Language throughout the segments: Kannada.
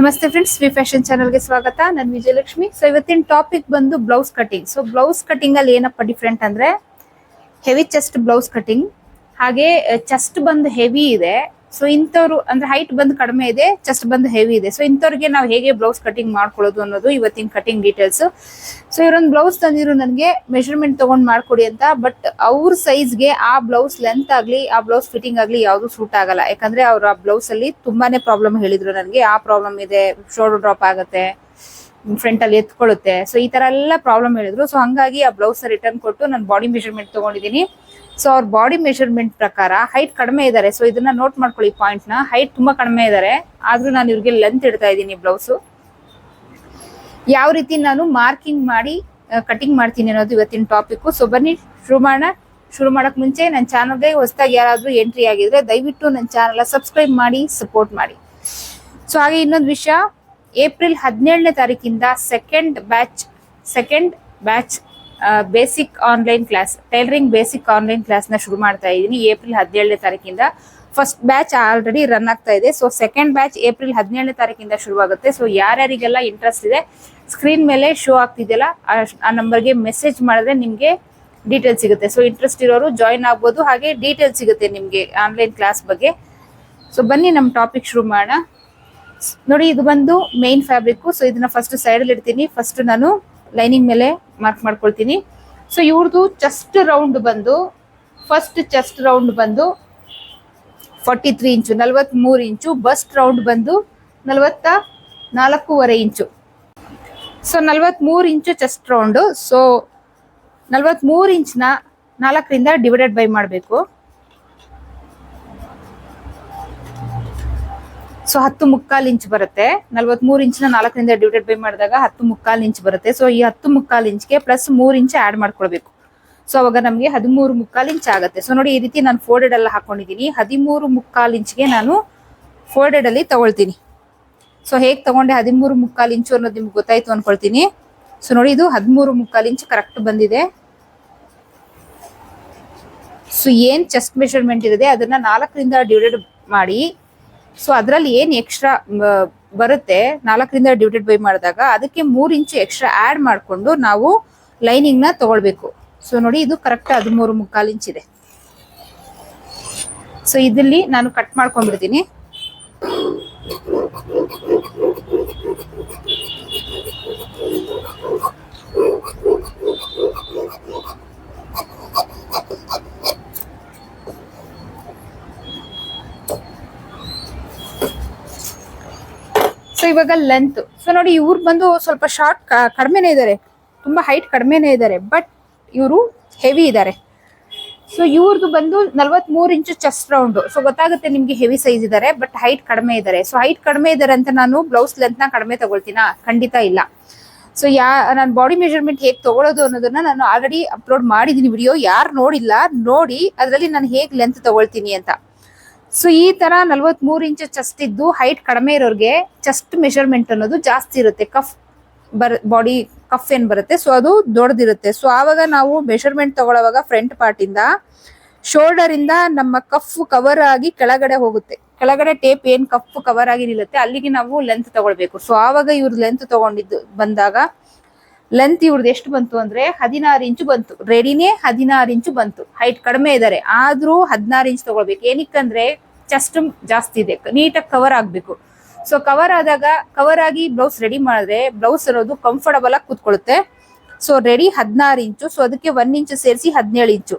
ನಮಸ್ತೆ ಫ್ರೆಂಡ್ಸ್ ವಿ ಫ್ಯಾಷನ್ ಚಾನಲ್ಗೆ ಸ್ವಾಗತ. ನಾನು ವಿಜಯಲಕ್ಷ್ಮಿ. ಸೊ ಇವತ್ತಿನ ಟಾಪಿಕ್ ಬಂದು blouse cutting so blouse cutting ಅಲ್ಲಿ ಏನಪ್ಪ ಡಿಫ್ರೆಂಟ್ ಅಂದ್ರೆ ಹೆವಿ ಚೆಸ್ಟ್ ಬ್ಲೌಸ್ ಕಟಿಂಗ್ ಹಾಗೆ ಚೆಸ್ಟ್ ಬಂದು ಹೆವಿ ಇದೆ. ಸೊ ಇಂಥವ್ರು ಅಂದ್ರೆ ಹೈಟ್ ಬಂದು ಕಡಿಮೆ ಇದೆ ಚೆಸ್ಟ್ ಬಂದು ಹೆವಿ ಇದೆ. ಸೊ ಇಂಥವ್ರಿಗೆ ನಾವು ಹೇಗೆ ಬ್ಲೌಸ್ ಕಟಿಂಗ್ ಮಾಡ್ಕೊಳ್ಳೋದು ಅನ್ನೋದು ಇವತ್ತಿನ ಕಟಿಂಗ್ ಡೀಟೇಲ್ಸ್ ಸೊ ಇವರೊಂದು ಬ್ಲೌಸ್ ತಂದಿರು ನನಗೆ ಮೆಷರ್ಮೆಂಟ್ ತಗೊಂಡ್ ಮಾಡ್ಕೊಡಿ ಅಂತ ಬಟ್ ಅವ್ರ ಸೈಜ್ಗೆ ಆ ಬ್ಲೌಸ್ ಲೆಂತ್ ಆಗ್ಲಿ, ಆ ಬ್ಲೌಸ್ ಫಿಟ್ಟಿಂಗ್ ಆಗಲಿ ಯಾವುದು ಸೂಟ್ ಆಗಲ್ಲ. ಯಾಕಂದ್ರೆ ಅವ್ರ ಆ ಬ್ಲೌಸ್ ಅಲ್ಲಿ ತುಂಬಾನೇ ಪ್ರಾಬ್ಲಮ್ ಹೇಳಿದ್ರು ನನಗೆ. ಆ ಪ್ರಾಬ್ಲಮ್ ಇದೆ ಶೋಲ್ಡರ್ ಡ್ರಾಪ್ ಆಗುತ್ತೆ ಫ್ರಂಟ್ ಅಲ್ಲಿ ಎತ್ಕೊಳ್ಳುತ್ತೆ ಸೊ ಈ ತರ ಎಲ್ಲ ಪ್ರಾಬ್ಲಮ್ ಹೇಳಿದ್ರು. ಸೊ ಹಂಗಾಗಿ ಆ ಬ್ಲೌಸ್ ರಿಟರ್ನ್ ಕೊಟ್ಟು ನಾನು ಬಾಡಿ ಮೆಷರ್ಮೆಂಟ್ ತಗೊಂಡಿದ್ದೀನಿ. ಸೊ ಅವ್ರ ಬಾಡಿ ಮೆಷರ್ಮೆಂಟ್ ಪ್ರಕಾರ ಹೈಟ್ ಕಡಿಮೆ ಇದ್ದಾರೆ ಸೊ ಇದನ್ನ ನೋಟ್ ಮಾಡ್ಕೊಳ್ಳಿ ಪಾಯಿಂಟ್ನ. ಹೈಟ್ ತುಂಬಾ ಕಡಿಮೆ ಇದ್ದಾರೆ ಆದ್ರೂ ನಾನು ಇವ್ರಿಗೆ ಲೆಂತ್ ಇಡ್ತಾ ಇದ್ದೀನಿ ಬ್ಲೌಸು ಯಾವ ರೀತಿ ನಾನು ಮಾರ್ಕಿಂಗ್ ಮಾಡಿ ಕಟಿಂಗ್ ಮಾಡ್ತೀನಿ ಅನ್ನೋದು ಇವತ್ತಿನ ಟಾಪಿಕ್ ಸೊ ಬನ್ನಿ ಶುರು ಮಾಡೋಣ ಶುರು ಮಾಡಕ್ ಮುಂಚೆ ನನ್ನ ಚಾನಲ್ಗೆ ಹೊಸದಾಗಿ ಯಾರಾದ್ರೂ ಎಂಟ್ರಿ ಆಗಿದ್ರೆ ದಯವಿಟ್ಟು ನನ್ನ ಚಾನಲ್ ಸಬ್ಸ್ಕ್ರೈಬ್ ಮಾಡಿ ಸಪೋರ್ಟ್ ಮಾಡಿ. ಸೊ ಹಾಗೆ ಇನ್ನೊಂದು ವಿಷಯ. ಏಪ್ರಿಲ್ ಹದಿನೇಳನೇ ತಾರೀಕಿಂದ second batch second batch basic online class tailoring basic online ಕ್ಲಾಸ್ನ ಶುರು ಮಾಡ್ತಾ ಇದ್ದೀನಿ. ಏಪ್ರಿಲ್ ಹದಿನೇಳನೇ ತಾರೀಕಿಂದ ಫಸ್ಟ್ ಬ್ಯಾಚ್ ಆಲ್ರೆಡಿ ರನ್ ಆಗ್ತಾ ಇದೆ. ಸೊ ಸೆಕೆಂಡ್ ಬ್ಯಾಚ್ ಏಪ್ರಿಲ್ ಹದಿನೇಳನೇ ತಾರೀಕಿಂದ ಶುರುವಾಗುತ್ತೆ. ಸೊ ಯಾರ್ಯಾರಿಗೆಲ್ಲ ಇಂಟ್ರೆಸ್ಟ್ ಇದೆ ಸ್ಕ್ರೀನ್ ಮೇಲೆ ಶೋ ಆಗ್ತಿದೆಯಲ್ಲ, ಆ- ನಂಬರ್ಗೆ ಮೆಸೇಜ್ ಮಾಡಿದ್ರೆ ನಿಮಗೆ ಡೀಟೇಲ್ ಸಿಗುತ್ತೆ. ಸೊ ಇಂಟ್ರೆಸ್ಟ್ ಇರೋರು ಜಾಯಿನ್ ಆಗ್ಬೋದು. ಹಾಗೆ ಡೀಟೇಲ್ ಸಿಗುತ್ತೆ ನಿಮಗೆ ಆನ್ಲೈನ್ ಕ್ಲಾಸ್ ಬಗ್ಗೆ. ಸೊ ಬನ್ನಿ ನಮ್ಮ ಟಾಪಿಕ್ ಶುರು ಮಾಡೋಣ. ನೋಡಿ, ಇದು ಬಂದು ಮೇನ್ ಫ್ಯಾಬ್ರಿಕ್ ಸೊ ಇದನ್ನ ಫಸ್ಟ್ ಸೈಡಲ್ಲಿ ಇಡ್ತೀನಿ. ಫಸ್ಟ್ ನಾನು ಲೈನಿಂಗ್ ಮೇಲೆ ಮಾರ್ಕ್ ಮಾಡ್ಕೊಳ್ತೀನಿ. ಸೊ ಇವ್ರದ್ದು ಚೆಸ್ಟ್ ರೌಂಡ್ ಬಂದು ಫಸ್ಟ್ ಚೆಸ್ಟ್ ರೌಂಡ್ ಬಂದು ಫಾರ್ಟಿ ತ್ರೀ ಇಂಚು ನಲವತ್ತ್ ಮೂರು ಇಂಚು ಬಸ್ಟ್ ರೌಂಡ್ ಬಂದು ನಲವತ್ತ ನಾಲ್ಕೂವರೆ ಇಂಚು. ಸೊ ನಲವತ್ತ್ಮೂರು ಇಂಚು ಚೆಸ್ಟ್ ರೌಂಡು ಸೊ ನಲವತ್ತ್ಮೂರು ಇಂಚ್ನ ನಾಲ್ಕರಿಂದ ಡಿವೈಡೆಡ್ ಬೈ ಮಾಡಬೇಕು. ಸೊ ಹತ್ತು ಮುಕ್ಕಾಲ್ ಇಂಚ್ ಬರುತ್ತೆ. ನಲ್ವತ್ಮೂರು ಇಂಚಿನ ನಾಲ್ಕರಿಂದ ಡಿವೈಡೆಡ್ ಬೈ ಮಾಡಿದಾಗ ಹತ್ತು ಮುಕ್ಕಾಲ್ ಇಂಚ್ ಬರುತ್ತೆ. ಸೊ ಈ ಹತ್ತು ಮುಕ್ಕಾಲ್ ಇಂಚ್ಗೆ ಪ್ಲಸ್ ಮೂರ್ ಇಂಚ್ ಆಡ್ ಮಾಡ್ಕೊಳ್ಬೇಕು. ಸೊ ಅವಾಗ ನಮಗೆ ಹದಿಮೂರು ಮುಕ್ಕಾಲ್ ಇಂಚ್ ಆಗುತ್ತೆ. ಸೊ ನೋಡಿ ಈ ರೀತಿ ನಾನು ಫೋಲ್ಡೆಡ್ ಎಲ್ಲ ಹಾಕೊಂಡಿದ್ದೀನಿ ಹದಿಮೂರು ಮುಕ್ಕಾಲ್ ಇಂಚ್ಗೆ ನಾನು ಫೋಲ್ಡೆಡ್ ಅಲ್ಲಿ ತಗೊಳ್ತೀನಿ. ಸೊ ಹೇಗೆ ತಗೊಂಡೆ ಹದಿಮೂರು ಮುಕ್ಕಾಲ್ ಇಂಚು ಅನ್ನೋದು ನಿಮ್ಗೆ ಗೊತ್ತಾಯ್ತು ಅನ್ಕೊಳ್ತೀನಿ. ಸೊ ನೋಡಿ ಇದು ಹದಿಮೂರು ಮುಕ್ಕಾಲ್ ಇಂಚ್ ಕರೆಕ್ಟ್ ಬಂದಿದೆ. ಸೊ ಏನ್ ಚೆಸ್ಟ್ ಮೆಷರ್ಮೆಂಟ್ ಇದೆ ಅದನ್ನ ನಾಲ್ಕರಿಂದ ಡಿವೈಡೆಡ್ ಮಾಡಿ ಸೊ ಅದರಲ್ಲಿ ಏನ್ ಎಕ್ಸ್ಟ್ರಾ ಬರುತ್ತೆ? ನಾಲ್ಕರಿಂದ ಡಿವೈಡೆಡ್ ಬೈ ಮಾಡಿದಾಗ ಅದಕ್ಕೆ ಮೂರು ಇಂಚು ಎಕ್ಸ್ಟ್ರಾ ಆಡ್ ಮಾಡಿಕೊಂಡು ನಾವು ಲೈನಿಂಗ್ನ ತಗೊಳ್ಬೇಕು. ಸೊ ನೋಡಿ ಇದು ಕರೆಕ್ಟ್ ಹದಿಮೂರು ಮುಕ್ಕಾಲು ಇಂಚ್ ಇದೆ. ಸೊ ಇದರಲ್ಲಿ ನಾನು ಕಟ್ ಮಾಡ್ಕೊಂಡ್ಬಿಡ್ತೀನಿ. ಇವಾಗ ಲೆಂತ್ ಸೊ ನೋಡಿ ಇವ್ರು ಬಂದು ಸ್ವಲ್ಪ ಶಾರ್ಟ್ ಕಡಿಮೆನೇ ಇದ್ದಾರೆ ತುಂಬಾ ಹೈಟ್ ಕಡಿಮೆನೇ ಇದ್ದಾರೆ ಬಟ್ ಇವರು ಹೆವಿ ಇದ್ದಾರೆ ಸೊ ಇವ್ರದ್ದು ಬಂದು ನಲ್ವತ್ ಮೂರು ಇಂಚು ಚೆಸ್ಟ್ ರೌಂಡ್ ಸೊ ಗೊತ್ತಾಗುತ್ತೆ ನಿಮ್ಗೆ ಹೆವಿ ಸೈಜ್ ಇದ್ದಾರೆ ಬಟ್ ಹೈಟ್ ಕಡಿಮೆ ಇದ್ದಾರೆ ಸೊ ಹೈಟ್ ಕಡಿಮೆ ಇದ್ದಾರೆ ಅಂತ ನಾನು ಬ್ಲೌಸ್ ಲೆಂತ್ನ ಕಡಿಮೆ ತಗೊಳ್ತೀನಾ? ಖಂಡಿತ ಇಲ್ಲ. ಸೊ ಯಾ, ನಾನು ಬಾಡಿ ಮೆಜರ್ಮೆಂಟ್ ಹೇಗೆ ತಗೊಳ್ಳೋದು ಅನ್ನೋದನ್ನ ನಾನು ಆಲ್ರೆಡಿ ಅಪ್ಲೋಡ್ ಮಾಡಿದೀನಿ ವಿಡಿಯೋ ಯಾರು ನೋಡಿಲ್ಲ, ನೋಡಿ ಅದರಲ್ಲಿ ನಾನು ಹೇಗೆ ಲೆಂತ್ ತಗೊಳ್ತೀನಿ ಅಂತ. ಸೊ ಈ ತರ ನಲ್ವತ್ ಮೂರ್ ಇಂಚ್ ಚೆಸ್ಟ್ ಇದ್ದು ಹೈಟ್ ಕಡಿಮೆ ಇರೋರಿಗೆ ಚೆಸ್ಟ್ ಮೆಷರ್ಮೆಂಟ್ ಅನ್ನೋದು ಜಾಸ್ತಿ ಇರುತ್ತೆ. ಕಫ್ ಬರ್ ಬಾಡಿ ಕಫ್ ಏನ್ ಬರುತ್ತೆ? ಸೊ ಅದು ದೊಡ್ಡದಿರುತ್ತೆ. ಸೊ ಆವಾಗ ನಾವು ಮೆಷರ್ಮೆಂಟ್ ತಗೊಳ್ಳೋವಾಗ ಫ್ರಂಟ್ ಪಾರ್ಟ್ ಇಂದ ಶೋಲ್ಡರ್ ಇಂದ ನಮ್ಮ ಕಫ್ ಕವರ್ ಆಗಿ ಕೆಳಗಡೆ ಹೋಗುತ್ತೆ. ಕೆಳಗಡೆ ಟೇಪ್ ಏನ್ ಕಫ್ ಕವರ್ ಆಗಿ ನಿಲ್ಲುತ್ತೆ, ಅಲ್ಲಿಗೆ ನಾವು ಲೆಂತ್ ತಗೊಳ್ಬೇಕು. ಸೊ ಆವಾಗ ಇವ್ರ ಲೆಂತ್ ತಗೊಂಡಿದ್ದು ಬಂದಾಗ ಲೆಂತ್ ಇವ್ರದ್ದು ಎಷ್ಟು ಬಂತು ಅಂದ್ರೆ ಹದಿನಾರು ಇಂಚು ಬಂತು. ರೆಡಿನೇ ಹದಿನಾರು ಇಂಚು ಬಂತು. ಹೈಟ್ ಕಡಿಮೆ ಇದ್ದಾರೆ ಆದ್ರೂ ಹದಿನಾರು ಇಂಚ್ ತಗೊಳ್ಬೇಕು. ಏನಕ್ಕಂದ್ರೆ ಚೆಸ್ಟ್ ಜಾಸ್ತಿ ಇದೆ. ನೀಟಾಗಿ ಕವರ್ ಆಗ್ಬೇಕು. ಸೊ ಕವರ್ ಆದಾಗ ಕವರ್ ಆಗಿ ಬ್ಲೌಸ್ ರೆಡಿ ಮಾಡಿದ್ರೆ ಬ್ಲೌಸ್ ಅನ್ನೋದು ಕಂಫರ್ಟಬಲ್ ಆಗಿ ಕೂತ್ಕೊಳ್ಳುತ್ತೆ. ಸೊ ರೆಡಿ ಹದಿನಾರು ಇಂಚು. ಸೊ ಅದಕ್ಕೆ ಒನ್ ಇಂಚು ಸೇರಿಸಿ ಹದಿನೇಳು ಇಂಚು.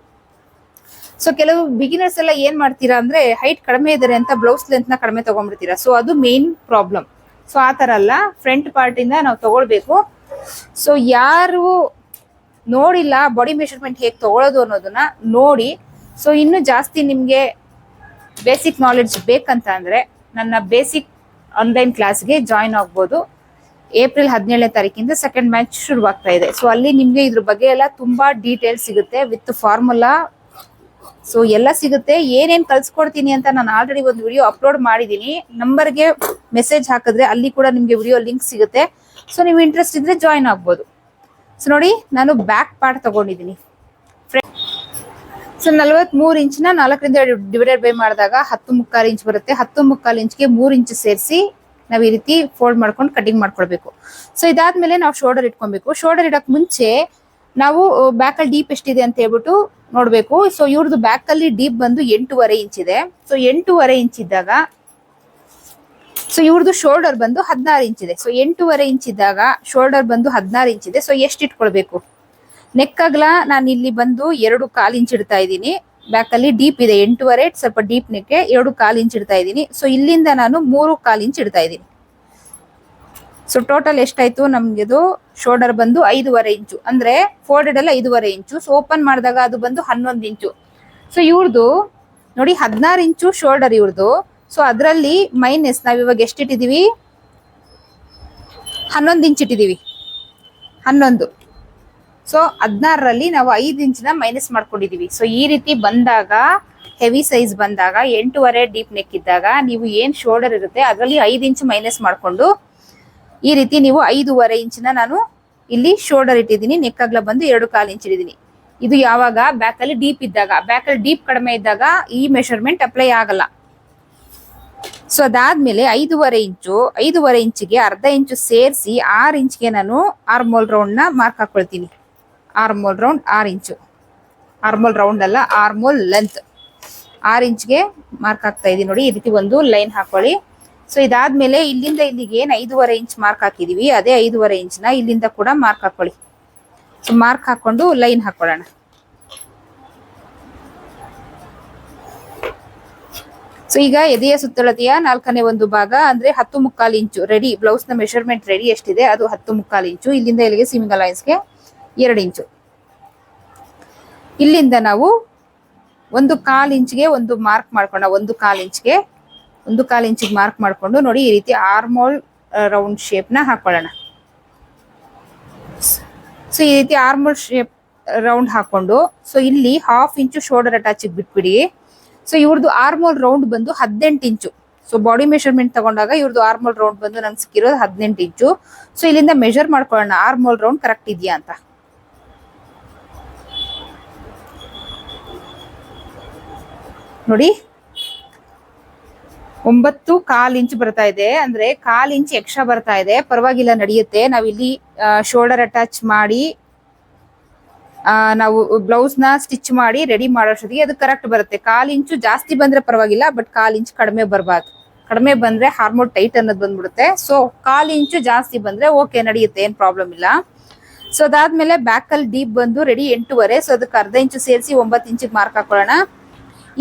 ಸೊ ಕೆಲವು ಬಿಗಿನರ್ಸ್ ಎಲ್ಲ ಏನ್ ಮಾಡ್ತೀರಾ ಅಂದ್ರೆ ಹೈಟ್ ಕಡಿಮೆ ಇದಾರೆ ಅಂತ ಬ್ಲೌಸ್ ಲೆಂತ್ನ ಕಡಿಮೆ ತಗೊಂಡ್ಬಿಡ್ತೀರಾ. ಸೊ ಅದು ಮೇನ್ ಪ್ರಾಬ್ಲಮ್ ಸೊ ಆ ಅಲ್ಲ. ಫ್ರಂಟ್ ಪಾರ್ಟ್ ಇಂದ ನಾವು ತಗೊಳ್ಬೇಕು. ಸೊ ಯಾರು ನೋಡಿಲ್ಲ ಬಾಡಿ ಮೆಷರ್ಮೆಂಟ್ ಹೇಗೆ ತಗೊಳ್ಳೋದು ಅನ್ನೋದನ್ನ ನೋಡಿ. ಸೊ ಇನ್ನು ಜಾಸ್ತಿ ನಿಮ್ಗೆ ಬೇಸಿಕ್ ನಾಲೆಡ್ಜ್ ಬೇಕಂತ ಅಂದ್ರೆ ನನ್ನ ಬೇಸಿಕ್ ಆನ್ಲೈನ್ ಕ್ಲಾಸ್ಗೆ ಜಾಯಿನ್ ಆಗ್ಬೋದು. ಏಪ್ರಿಲ್ ಹದಿನೇಳನೇ ತಾರೀಕಿಂದ ಸೆಕೆಂಡ್ ಮ್ಯಾಚ್ ಶುರುವಾಗ್ತಾ ಇದೆ. ಸೊ ಅಲ್ಲಿ ನಿಮ್ಗೆ ಇದ್ರ ಬಗ್ಗೆ ಎಲ್ಲ ತುಂಬಾ ಡೀಟೇಲ್ಸ್ ಸಿಗುತ್ತೆ ವಿತ್ ಫಾರ್ಮುಲಾ ಸೊ ಎಲ್ಲ ಸಿಗುತ್ತೆ. ಏನೇನ್ ಕಲ್ಸ್ಕೊಡ್ತೀನಿ ಅಂತ ನಾನು ಆಲ್ರೆಡಿ ಒಂದು ವಿಡಿಯೋ ಅಪ್ಲೋಡ್ ಮಾಡಿದೀನಿ ನಂಬರ್ಗೆ ಮೆಸೇಜ್ ಹಾಕಿದ್ರೆ ಅಲ್ಲಿ ಕೂಡ ನಿಮ್ಗೆ ವಿಡಿಯೋ ಲಿಂಕ್ ಸಿಗುತ್ತೆ. ಸೊ ನೀವು ಇಂಟ್ರೆಸ್ಟ್ ಇದ್ರೆ ಜಾಯಿನ್ ಆಗ್ಬೋದು. ಸೊ ನೋಡಿ, ನಾನು ಬ್ಯಾಕ್ ಪಾರ್ಟ್ ತಗೊಂಡಿದ್ದೀನಿ. ಸೊ ನಲ್ವತ್ ಮೂರ್ ಇಂಚ್ನ ನಾಲ್ಕರಿಂದ ಡಿವೈಡೆಡ್ ಬೈ ಮಾಡಿದಾಗ ಹತ್ತು ಮುಕ್ಕಾಲು ಇಂಚ್ ಬರುತ್ತೆ. ಹತ್ತು ಮುಕ್ಕಾಲು ಇಂಚ್ಗೆ ಮೂರು ಇಂಚ್ ಸೇರಿಸಿ ನಾವ್ ಈ ರೀತಿ ಫೋಲ್ಡ್ ಮಾಡ್ಕೊಂಡು ಕಟಿಂಗ್ ಮಾಡ್ಕೊಳ್ಬೇಕು. ಸೊ ಇದಾದ್ಮೇಲೆ ನಾವು ಶೋಲ್ಡರ್ ಇಟ್ಕೊಬೇಕು ಶೋಲ್ಡರ್ ಇಡಕ್ ಮುಂಚೆ ನಾವು ಬ್ಯಾಕ್ ಅಲ್ಲಿ ಡೀಪ್ ಎಷ್ಟಿದೆ ಅಂತ ಹೇಳ್ಬಿಟ್ಟು ನೋಡ್ಬೇಕು. ಸೊ ಇವ್ರದ್ದು ಬ್ಯಾಕ್ ಅಲ್ಲಿ ಡೀಪ್ ಬಂದು ಎಂಟೂವರೆ ಇಂಚ್ ಇದೆ. ಸೊ ಎಂಟೂವರೆ ಇಂಚ್ ಇದ್ದಾಗ ಸೊ ಇವ್ರದ್ದು ಶೋಲ್ಡರ್ ಬಂದು ಹದಿನಾರು ಇಂಚ್ ಇದೆ. ಸೊ ಎಂಟೂವರೆ ಇಂಚ್ ಇದ್ದಾಗ ಶೋಲ್ಡರ್ ಬಂದು ಹದಿನಾರು ಇಂಚ್ ಇದೆ. ಸೊ ಎಷ್ಟು ಇಟ್ಕೊಳ್ಬೇಕು? ನೆಕ್ ಅಗಲ ನಾನು ಇಲ್ಲಿ ಬಂದು ಎರಡು ಕಾಲು ಇಂಚ್ ಇಡ್ತಾ ಇದ್ದೀನಿ. ಬ್ಯಾಕ್ ಅಲ್ಲಿ ಡೀಪ್ ಇದೆ. ಎಂಟೂವರೆ, ಸ್ವಲ್ಪ ಡೀಪ್ ನೆಕ್ ಎರಡು ಕಾಲು ಇಂಚ್ ಇಡ್ತಾ ಇದ್ದೀನಿ. ಸೊ ಇಲ್ಲಿಂದ ನಾನು ಮೂರು ಕಾಲು ಇಂಚ್ ಇಡ್ತಾ ಇದ್ದೀನಿ. ಸೊ ಟೋಟಲ್ ಎಷ್ಟಾಯ್ತು? ನಮ್ಗೆದು ಶೋಲ್ಡರ್ ಬಂದು ಐದೂವರೆ ಇಂಚು ಅಂದ್ರೆ ಫೋಲ್ಡೆಡ್ ಅಲ್ಲಿ ಐದೂವರೆ ಇಂಚು ಸೊ ಓಪನ್ ಮಾಡಿದಾಗ ಅದು ಬಂದು ಹನ್ನೊಂದು ಇಂಚು ಸೊ ಇವ್ರದ್ದು ನೋಡಿ ಹದಿನಾರು ಇಂಚು ಶೋಲ್ಡರ್ ಇವ್ರದ್ದು ಸೊ ಅದರಲ್ಲಿ ಮೈನಸ್ ನಾವ್ ಇವಾಗ ಎಷ್ಟಿಟ್ಟಿದೀವಿ? ಹನ್ನೊಂದು ಇಂಚ್ ಇಟ್ಟಿದೀವಿ. ಹನ್ನೊಂದು. ಸೊ ಹದಿನಾರರಲ್ಲಿ ನಾವು ಐದು ಇಂಚಿನ ಮೈನಸ್ ಮಾಡ್ಕೊಂಡಿದೀವಿ. ಸೊ ಈ ರೀತಿ ಬಂದಾಗ ಹೆವಿ ಸೈಜ್ ಬಂದಾಗ, ಎಂಟೂವರೆ ಡೀಪ್ ನೆಕ್ ಇದ್ದಾಗ ನೀವು ಏನ್ ಶೋಲ್ಡರ್ ಇರುತ್ತೆ, ಅದರಲ್ಲಿ ಐದು ಇಂಚ್ ಮೈನಸ್ ಮಾಡ್ಕೊಂಡು, ಈ ರೀತಿ ನೀವು ಐದೂವರೆ ಇಂಚಿನ ನಾನು ಇಲ್ಲಿ ಶೋಲ್ಡರ್ ಇಟ್ಟಿದ್ದೀನಿ. ನೆಕ್ ಅಗ್ಲ ಬಂದು ಎರಡು ಕಾಲು ಇಂಚ್ ಇಟ್ಟಿದ್ದೀನಿ. ಇದು ಯಾವಾಗ? ಬ್ಯಾಕ್ ಅಲ್ಲಿ ಡೀಪ್ ಇದ್ದಾಗ. ಬ್ಯಾಕ್ ಅಲ್ಲಿ ಡೀಪ್ ಕಡಿಮೆ ಇದ್ದಾಗ ಈ ಮೆಷರ್ಮೆಂಟ್ ಅಪ್ಲೈ ಆಗಲ್ಲ. ಸೊ ಅದಾದ್ಮೇಲೆ ಐದೂವರೆ ಇಂಚು, ಐದೂವರೆ ಇಂಚಿಗೆ ಅರ್ಧ ಇಂಚು ಸೇರಿಸಿ ಆರು ಇಂಚ್ಗೆ ನಾನು ಆರ್ಮೋಲ್ ರೌಂಡ್ನ ಮಾರ್ಕ್ ಹಾಕೊಳ್ತೀನಿ. ಆರ್ಮೋಲ್ ರೌಂಡ್ ಆರು ಇಂಚು. ಆರ್ಮೋಲ್ ರೌಂಡ್ ಅಲ್ಲ ಆರ್ಮೋಲ್ ಲೆಂತ್ ಆರು ಇಂಚ್ಗೆ ಮಾರ್ಕ್ ಹಾಕ್ತಾ ಇದ್ದೀನಿ ನೋಡಿ, ಈ ರೀತಿ ಒಂದು ಲೈನ್ ಹಾಕೊಳ್ಳಿ. ಸೊ ಇದಾದ್ಮೇಲೆ ಇಲ್ಲಿಂದ ಇಲ್ಲಿಗೆ ಏನು ಐದೂವರೆ ಇಂಚ್ ಮಾರ್ಕ್ ಹಾಕಿದೀವಿ, ಅದೇ ಐದೂವರೆ ಇಂಚ್ನ ಇಲ್ಲಿಂದ ಕೂಡ ಮಾರ್ಕ್ ಹಾಕೊಳ್ಳಿ. ಸೊ ಮಾರ್ಕ್ ಹಾಕೊಂಡು ಲೈನ್ ಹಾಕೊಳ್ಳೋಣ. ಸೊ ಈಗ ಎದೆಯ ಸುತ್ತಳತೆಯ ನಾಲ್ಕನೇ ಒಂದು ಭಾಗ ಅಂದ್ರೆ ಹತ್ತು ಮುಕ್ಕಾಲು ಇಂಚು ರೆಡಿ ಬ್ಲೌಸ್ನ ಮೆಷರ್ಮೆಂಟ್ ರೆಡಿ ಎಷ್ಟಿದೆ? ಅದು ಹತ್ತು ಮುಕ್ಕಾಲು ಇಂಚು. ಇಲ್ಲಿಂದ ಇಲ್ಲಿಗೆ ಸಿಮಿಂಗ್ ಅಲೈನ್ಸ್ಗೆ ಎರಡು ಇಂಚು. ಇಲ್ಲಿಂದ ನಾವು ಒಂದು ಕಾಲು ಇಂಚ್ಗೆ ಒಂದು ಮಾರ್ಕ್ ಮಾಡ್ಕೊಂಡ, ಒಂದು ಕಾಲು ಇಂಚ್ಗೆ, ಒಂದು ಕಾಲು ಇಂಚಿಗೆ ಮಾರ್ಕ್ ಮಾಡ್ಕೊಂಡು ನೋಡಿ ಈ ರೀತಿ ಆರ್ಮೋಲ್ ರೌಂಡ್ ಶೇಪ್ನ ಹಾಕೊಳ್ಳೋಣ. ಸೊ ಈ ರೀತಿ ಆರ್ಮೋಲ್ ಶೇಪ್ ರೌಂಡ್ ಹಾಕೊಂಡು ಸೊ ಇಲ್ಲಿ ಹಾಫ್ ಇಂಚು ಶೋಲ್ಡರ್ ಅಟ್ಯಾಚಿಗೆ ಬಿಟ್ಬಿಡಿ. ಸೊ ಇವ್ರದ್ದು ಆರ್ಮೋಲ್ ರೌಂಡ್ ಬಂದು ಹದಿನೆಂಟು ಇಂಚು. ಸೊ ಬಾಡಿ ಮೆಷರ್ಮೆಂಟ್ ತಗೊಂಡಾಗ ಇವ್ರದ್ದು ಆರ್ಮೋಲ್ ರೌಂಡ್ ಬಂದು ನಂಗೆ ಸಿಕ್ಕಿರೋದು ಹದಿನೆಂಟು ಇಂಚು. ಸೊ ಇಲ್ಲಿಂದ ಮೆಷರ್ ಮಾಡ್ಕೊಳ್ಳೋಣ. ಆರ್ಮೋಲ್ ರೌಂಡ್ ಕರೆಕ್ಟ್ ಇದೆಯಾ ಅಂತ. ನೋಡಿ. ಒಂಬತ್ತು ಕಾಲ್ ಇಂಚ್ ಬರ್ತಾ ಇದೆ. ಅಂದ್ರೆ ಕಾಲ್ ಇಂಚ್ ಎಕ್ಸ್ಟ್ರಾ ಬರ್ತಾ ಇದೆ. ಪರವಾಗಿಲ್ಲ, ನಡೆಯುತ್ತೆ. ನಾವಿಲ್ಲಿ ಶೋಲ್ಡರ್ ಅಟ್ಯಾಚ್ ಮಾಡಿ ನಾವು ಬ್ಲೌಸ್ನ ಸ್ಟಿಚ್ ಮಾಡಿ ರೆಡಿ ಮಾಡೋಷ್ಟೊತ್ತಿಗೆ ಅದು ಕರೆಕ್ಟ್ ಬರುತ್ತೆ. ಕಾಲ್ ಇಂಚು ಜಾಸ್ತಿ ಬಂದ್ರೆ ಪರವಾಗಿಲ್ಲ ಬಟ್ ಕಾಲ್ ಇಂಚು ಕಡಿಮೆ ಬರಬಾರ್ದು. ಕಡಿಮೆ ಬಂದ್ರೆ ಹಾರ್ಮೋನ್ ಟೈಟ್ ಅನ್ನೋದು ಬಂದ್ಬಿಡುತ್ತೆ. ಸೊ ಕಾಲ್ ಇಂಚು ಜಾಸ್ತಿ ಬಂದ್ರೆ ಓಕೆ ನಡೆಯುತ್ತೆ, ಏನ್ ಪ್ರಾಬ್ಲಮ್ ಇಲ್ಲ. ಸೊ ಅದಾದ್ಮೇಲೆ ಬ್ಯಾಕ್ ಅಲ್ಲಿ ಡೀಪ್ ಬಂದು ರೆಡಿ ಎಂಟೂವರೆ ಸೊ ಅದಕ್ಕೆ ಅರ್ಧ ಇಂಚು ಸೇರಿಸಿ ಒಂಬತ್ತು ಇಂಚಿಗೆ ಮಾರ್ಕ್ ಹಾಕೊಳ್ಳೋಣ.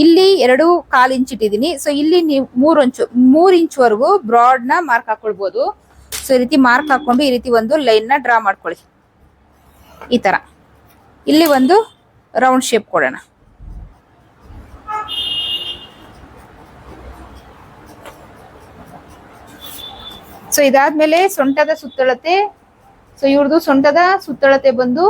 ಇಲ್ಲಿ ಎರಡು ಕಾಲು ಇಂಚ್ ಇಟ್ಟಿದ್ದೀನಿ. ಸೊ ಇಲ್ಲಿ ನೀವು ಮೂರು ಇಂಚು, ಮೂರು ಇಂಚ್ ವರೆಗೂ ಬ್ರಾಡ್ನ ಮಾರ್ಕ್ ಹಾಕೊಳ್ಬಹುದು ಸೊ ಈ ರೀತಿ ಮಾರ್ಕ್ ಹಾಕೊಂಡು ಈ ರೀತಿ ಒಂದು ಲೈನ್ನ ಡ್ರಾ ಮಾಡ್ಕೊಳ್ಳಿ. ಈ ತರ. ಇಲ್ಲಿ ಒಂದು ರೌಂಡ್ ಶೇಪ್ ಕೊಡೋಣ. ಸೊ ಇದಾದ್ಮೇಲೆ ಸೊಂಟದ ಸುತ್ತಳತೆ ಸೊ ಇವ್ರದ್ದು ಸೊಂಟದ ಸುತ್ತಳತೆ ಬಂದು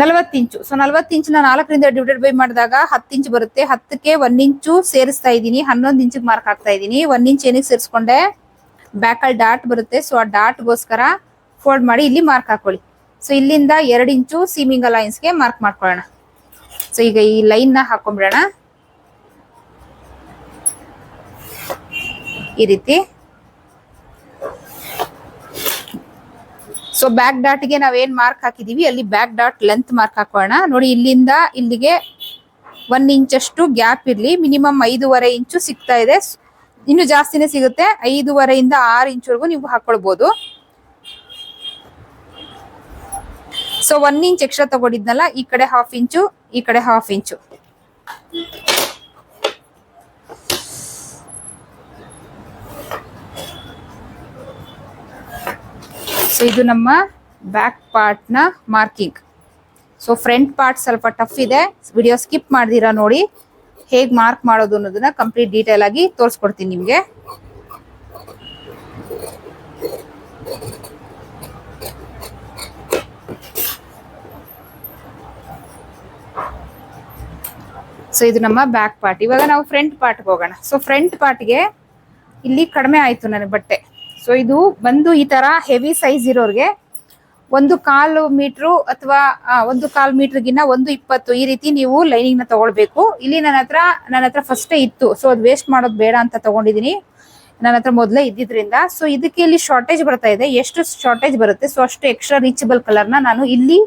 ನಲವತ್ತು ಇಂಚು. ಸೊ ನಲವತ್ತು ಇಂಚಿನ ನಾಲ್ಕರಿಂದ ಡಿವೈಡೆಡ್ ಬೈ ಮಾಡಿದಾಗ ಹತ್ತು ಇಂಚ್ ಬರುತ್ತೆ. ಹತ್ತಕ್ಕೆ ಒಂದ್ ಇಂಚು ಸೇರಿಸ್ತಾ ಇದ್ದೀನಿ. ಹನ್ನೊಂದು ಇಂಚಿಗೆ ಮಾರ್ಕ್ ಹಾಕ್ತಾ ಇದ್ದೀನಿ. ಒಂದ್ ಇಂಚ್ ಏನಿಗೆ ಸೇರಿಸ್ಕೊಂಡೆ? ಬ್ಯಾಕಲ್ಲಿ ಡಾಟ್ ಬರುತ್ತೆ. ಸೊ ಆ ಡಾಟ್ಗೋಸ್ಕರ ಫೋಲ್ಡ್ ಮಾಡಿ ಇಲ್ಲಿ ಮಾರ್ಕ್ ಹಾಕೊಳ್ಳಿ. ಸೊ ಇಲ್ಲಿಂದ ಎರಡು ಇಂಚು ಸೀಮಿಂಗ್ ಅಲೈನ್ಸ್ಗೆ ಮಾರ್ಕ್ ಮಾಡ್ಕೊಳ್ಳೋಣ. ಸೊ ಈಗ ಈ ಲೈನ್ನ ಹಾಕೊಂಡ್ಬಿಡೋಣ. ಈ ರೀತಿ. ಸೊ ಬ್ಯಾಕ್ ಡಾಟ್ಗೆ ನಾವೇನ್ ಮಾರ್ಕ್ ಹಾಕಿದೀವಿ? ಅಲ್ಲಿ ಬ್ಯಾಕ್ ಡಾಟ್ ಲೆಂತ್ ಮಾರ್ಕ್ ಹಾಕೋಣ ನೋಡಿ, ಇಲ್ಲಿಂದ ಇಲ್ಲಿಗೆ ಒನ್ ಇಂಚಷ್ಟು ಗ್ಯಾಪ್ ಇರ್ಲಿ. ಮಿನಿಮಮ್ ಐದೂವರೆ ಇಂಚು ಸಿಗ್ತಾ ಇದೆ. ಇನ್ನು ಜಾಸ್ತಿನೇ ಸಿಗುತ್ತೆ. ಐದೂವರೆಯಿಂದ ಆರು ಇಂಚ್ವರೆಗೂ ನೀವು ಹಾಕೊಳ್ಬಹುದು ಸೊ ಒನ್ ಇಂಚ್ ಎಕ್ಸ್ಟ್ರಾ ತಗೊಂಡಿದ್ನಲ್ಲ, ಈ ಕಡೆ ಹಾಫ್ ಇಂಚು ಈ ಕಡೆ ಹಾಫ್ ಇಂಚು ಸೊ ಇದು ನಮ್ಮ back ಪಾರ್ಟ್ನ marking so front part ಸ್ವಲ್ಪ ಟಫ್ ಇದೆ. ವಿಡಿಯೋ ಸ್ಕಿಪ್ ಮಾಡ್ದಿರಾ ನೋಡಿ ಹೇಗ್ ಮಾರ್ಕ್ ಮಾಡೋದು ಅನ್ನೋದನ್ನ ಕಂಪ್ಲೀಟ್ ಡೀಟೇಲ್ ಆಗಿ ತೋರಿಸ್ಕೊಡ್ತೀನಿ ನಿಮ್ಗೆ. ಸೊ ಇದು ನಮ್ಮ ಬ್ಯಾಕ್ ಪಾರ್ಟ್ ಇವಾಗ ನಾವು ಫ್ರಂಟ್ ಪಾರ್ಟ್ಗೆ ಹೋಗೋಣ. ಸೊ ಫ್ರಂಟ್ ಪಾರ್ಟ್ಗೆ ಇಲ್ಲಿ ಕಡಿಮೆ ಆಯ್ತು ನನಗೆ ಬಟ್ಟೆ. ಸೊ ಇದು ಬಂದು ಈ ತರ ಹೆವಿ ಸೈಜ್ ಇರೋರಿಗೆ ಒಂದು ಕಾಲು ಮೀಟ್ರು ಅಥವಾ ಒಂದು ಕಾಲು ಮೀಟರ್ಗಿನ್ನ ಒಂದು ಇಪ್ಪತ್ತು ಈ ರೀತಿ ನೀವು ಲೈನಿಂಗ್ನ ತಗೊಳ್ಬೇಕು. ಇಲ್ಲಿ ನನ್ನ ಹತ್ರ ನನ್ನ ಹತ್ರ ಫಸ್ಟೇ ಇತ್ತು. ಸೊ ಅದು ವೇಸ್ಟ್ ಮಾಡೋದು ಬೇಡ ಅಂತ ತಗೊಂಡಿದ್ದೀನಿ. ನನ್ನ ಹತ್ರ ಮೊದಲೇ ಇದ್ದಿದ್ರಿಂದ. ಸೊ ಇದಕ್ಕೆ ಇಲ್ಲಿ ಶಾರ್ಟೇಜ್ ಬರ್ತಾ ಇದೆ. ಎಷ್ಟು ಶಾರ್ಟೇಜ್ ಬರುತ್ತೆ? ಸೊ ಅಷ್ಟು ಎಕ್ಸ್ಟ್ರಾ ರೀಚಬಲ್ ಕಲರ್ನ ನಾನು ಇಲ್ಲಿ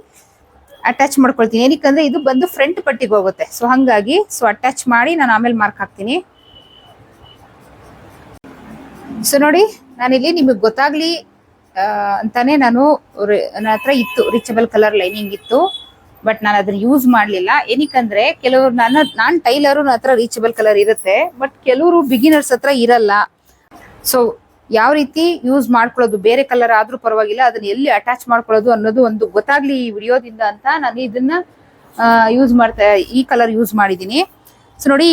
ಅಟ್ಯಾಚ್ ಮಾಡ್ಕೊಳ್ತೀನಿ. ಏನಕ್ಕಂದ್ರೆ ಇದು ಬಂದು ಫ್ರಂಟ್ ಪಟ್ಟಿಗೆ ಹೋಗುತ್ತೆ. ಸೊ ಹಂಗಾಗಿ ಸೊ ಅಟ್ಯಾಚ್ ಮಾಡಿ ನಾನು ಆಮೇಲೆ ಮಾರ್ಕ್ ಹಾಕ್ತೀನಿ. ಸೊ ನೋಡಿ, ನಾನಿಲ್ಲಿ ನಿಮಗೆ ಗೊತ್ತಾಗ್ಲಿ ಅಂತಾನೆ ನಾನು ನನ್ನ ಹತ್ರ ಇತ್ತು ರಿಚಬಲ್ ಕಲರ್ ಲೈನಿಂಗ್ ಇತ್ತು ಬಟ್ ನಾನು ಅದನ್ನ ಯೂಸ್ ಮಾಡ್ಲಿಲ್ಲ. ಏನಕ್ಕಂದ್ರೆ, ಕೆಲವರು ನನ್ನ, ನಾನ್ ಟೈಲರು ನನ್ನ ಹತ್ರ ರೀಚಬಲ್ ಕಲರ್ ಇರುತ್ತೆ ಬಟ್ ಕೆಲವರು ಬಿಗಿನರ್ಸ್ ಹತ್ರ ಇರಲ್ಲ. ಸೊ ಯಾವ ರೀತಿ ಯೂಸ್ ಮಾಡ್ಕೊಳ್ಳೋದು, ಬೇರೆ ಕಲರ್ ಆದ್ರೂ ಪರವಾಗಿಲ್ಲ, ಅದನ್ನ ಎಲ್ಲಿ ಅಟ್ಯಾಚ್ ಮಾಡ್ಕೊಳ್ಳೋದು ಅನ್ನೋದು ಒಂದು ಗೊತ್ತಾಗ್ಲಿ ಈ ವಿಡಿಯೋದಿಂದ ಅಂತ ನಾನು ಇದನ್ನ ಯೂಸ್ ಮಾಡ್ತಾ, ಈ ಕಲರ್ ಯೂಸ್ ಮಾಡಿದ್ದೀನಿ. ಸೊ ನೋಡಿ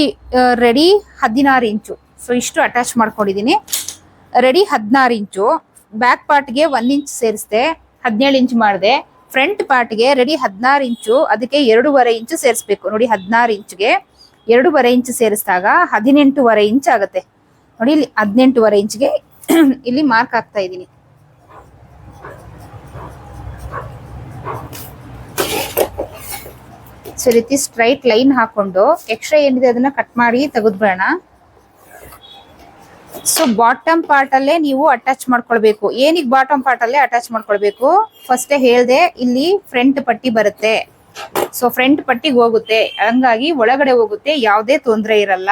ರೆಡಿ ಹದಿನಾರು ಇಂಚು. ಸೊ ಇಷ್ಟು ಅಟ್ಯಾಚ್ ಮಾಡ್ಕೊಂಡಿದ್ದೀನಿ. ರೆಡಿ ಹದಿನಾರು ಇಂಚು. ಬ್ಯಾಕ್ ಪಾರ್ಟ್ಗೆ ಒನ್ ಇಂಚ್ ಸೇರಿಸಿದೆ, ಹದಿನೇಳು ಇಂಚ್ ಮಾಡಿದೆ. ಫ್ರಂಟ್ ಪಾರ್ಟ್ಗೆ ರೆಡಿ ಹದಿನಾರು ಇಂಚು, ಅದಕ್ಕೆ ಎರಡೂವರೆ ಇಂಚು ಸೇರಿಸ್ಬೇಕು. ನೋಡಿ, ಹದಿನಾರು ಇಂಚ್ಗೆ ಎರಡೂವರೆ ಇಂಚು ಸೇರಿಸಿದಾಗ ಹದಿನೆಂಟೂವರೆ ಇಂಚ್ ಆಗುತ್ತೆ. ನೋಡಿ, ಇಲ್ಲಿ ಹದಿನೆಂಟೂವರೆ ಇಂಚ್ಗೆ ಇಲ್ಲಿ ಮಾರ್ಕ್ ಹಾಕ್ತಾ ಇದ್ದೀನಿ. ಸೊ ರೀತಿ ಸ್ಟ್ರೈಟ್ ಲೈನ್ ಹಾಕೊಂಡು ಎಕ್ಸ್ಟ್ರಾ ಏನಿದೆ ಅದನ್ನ ಕಟ್ ಮಾಡಿ ತೆಗೆದ್ಬಿಡೋಣ. ಸೊ ಬಾಟಮ್ ಪಾರ್ಟ್ ಅಲ್ಲೇ ನೀವು ಅಟ್ಯಾಚ್ ಮಾಡ್ಕೊಳ್ಬೇಕು. ಏನಿಗೆ ಬಾಟಮ್ ಪಾರ್ಟ್ ಅಲ್ಲೇ ಅಟ್ಯಾಚ್ ಮಾಡ್ಕೊಳ್ಬೇಕು? ಫಸ್ಟ್ ಹೇಳ್ದೆ, ಇಲ್ಲಿ ಫ್ರಂಟ್ ಪಟ್ಟಿ ಬರುತ್ತೆ. ಸೊ ಫ್ರಂಟ್ ಪಟ್ಟಿಗೆ ಹೋಗುತ್ತೆ. ಹಂಗಾಗಿ ಒಳಗಡೆ ಹೋಗುತ್ತೆ, ಯಾವುದೇ ತೊಂದರೆ ಇರಲ್ಲ.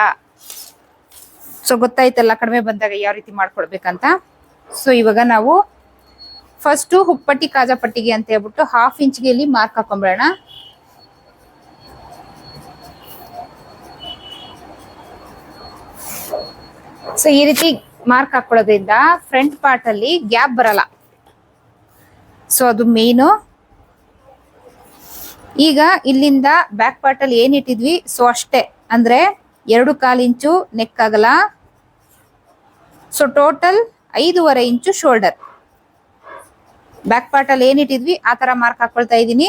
ಸೊ ಗೊತ್ತಾಯ್ತಲ್ಲ, ಕಡಿಮೆ ಬಂದಾಗ ಯಾವ ರೀತಿ ಮಾಡ್ಕೊಳ್ಬೇಕಂತ ಸೊ ಇವಾಗ ನಾವು ಫಸ್ಟು ಹುಪ್ಪಟ್ಟಿ, ಕಾಜಾ ಪಟ್ಟಿಗೆ ಅಂತ ಹೇಳ್ಬಿಟ್ಟು ಹಾಫ್ ಇಂಚ್ಗೆ ಇಲ್ಲಿ ಮಾರ್ಕ್ ಹಾಕೊಂಡ್ಬಿಡೋಣ ಸೊ ಈ ರೀತಿ ಮಾರ್ಕ್ ಹಾಕೊಳ್ಳೋದ್ರಿಂದ ಫ್ರಂಟ್ ಪಾರ್ಟ್ ಅಲ್ಲಿ ಗ್ಯಾಪ್ ಬರಲ್ಲ. ಸೊ ಅದು ಮೇನು ಈಗ ಇಲ್ಲಿಂದ ಬ್ಯಾಕ್ ಪಾರ್ಟ್ ಅಲ್ಲಿ ಏನ್ ಇಟ್ಟಿದ್ವಿ? ಸೊ ಅಷ್ಟೇ. ಅಂದ್ರೆ ಎರಡು ಕಾಲು ಇಂಚು ನೆಕ್ ಅಗಲ. ಸೊ ಟೋಟಲ್ ಐದೂವರೆ ಇಂಚು ಶೋಲ್ಡರ್ ಬ್ಯಾಕ್ ಪಾರ್ಟ್ ಅಲ್ಲಿ ಏನ್ ಇಟ್ಟಿದ್ವಿ? ಆ ತರ ಮಾರ್ಕ್ ಹಾಕೊಳ್ತಾ ಇದ್ದೀನಿ.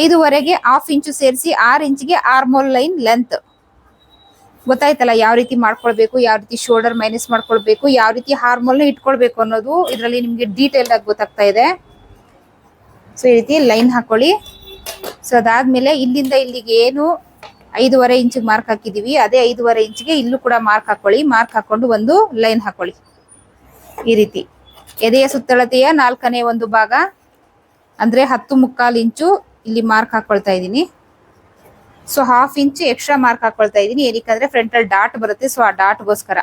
ಐದೂವರೆಗೆ ಹಾಫ್ ಇಂಚು ಸೇರಿಸಿ ಆರು ಇಂಚಿಗೆ ಆರ್ಮೋಲ್ ಲೈನ್ ಲೆಂತ್ ಗೊತ್ತಾಯ್ತಲ್ಲ ಯಾವ ರೀತಿ ಮಾಡ್ಕೊಳ್ಬೇಕು, ಯಾವ ರೀತಿ ಶೋಲ್ಡರ್ ಮೈನಸ್ ಮಾಡ್ಕೊಳ್ಬೇಕು, ಯಾವ ರೀತಿ ಹಾರ್ಮೋಲ್ನ ಇಟ್ಕೊಳ್ಬೇಕು ಅನ್ನೋದು ಇದರಲ್ಲಿ ನಿಮಗೆ ಡೀಟೇಲ್ ಆಗಿ ಗೊತ್ತಾಗ್ತಾ ಇದೆ. ಸೊ ಈ ರೀತಿ ಲೈನ್ ಹಾಕೊಳ್ಳಿ. ಸೊ ಅದಾದ್ಮೇಲೆ ಇಲ್ಲಿಂದ ಇಲ್ಲಿಗೆ ಏನು ಐದೂವರೆ ಇಂಚಿಗೆ ಮಾರ್ಕ್ ಹಾಕಿದೀವಿ. ಅದೇ ಐದೂವರೆ ಇಂಚಿಗೆ ಇಲ್ಲೂ ಕೂಡ ಮಾರ್ಕ್ ಹಾಕೊಳ್ಳಿ. ಮಾರ್ಕ್ ಹಾಕೊಂಡು ಒಂದು ಲೈನ್ ಹಾಕೊಳ್ಳಿ. ಈ ರೀತಿ. ಎದೆಯ ಸುತ್ತಳತೆಯ ನಾಲ್ಕನೇ ಒಂದು ಭಾಗ. ಅಂದ್ರೆ ಹತ್ತು ಮುಕ್ಕಾಲು ಇಂಚು ಇಲ್ಲಿ ಮಾರ್ಕ್ ಹಾಕೊಳ್ತಾ ಇದ್ದೀನಿ. So half inch extra mark ಹಾಕೊಳ್ತಾ ಇದ್ದೀನಿ. ಏನಕ್ಕೆ ಫ್ರಂಟ್ ಅಲ್ಲಿ ಡಾಟ್ ಬರುತ್ತೆ. ಸೊ ಆ ಡಾಟ್ಗೋಸ್ಕರ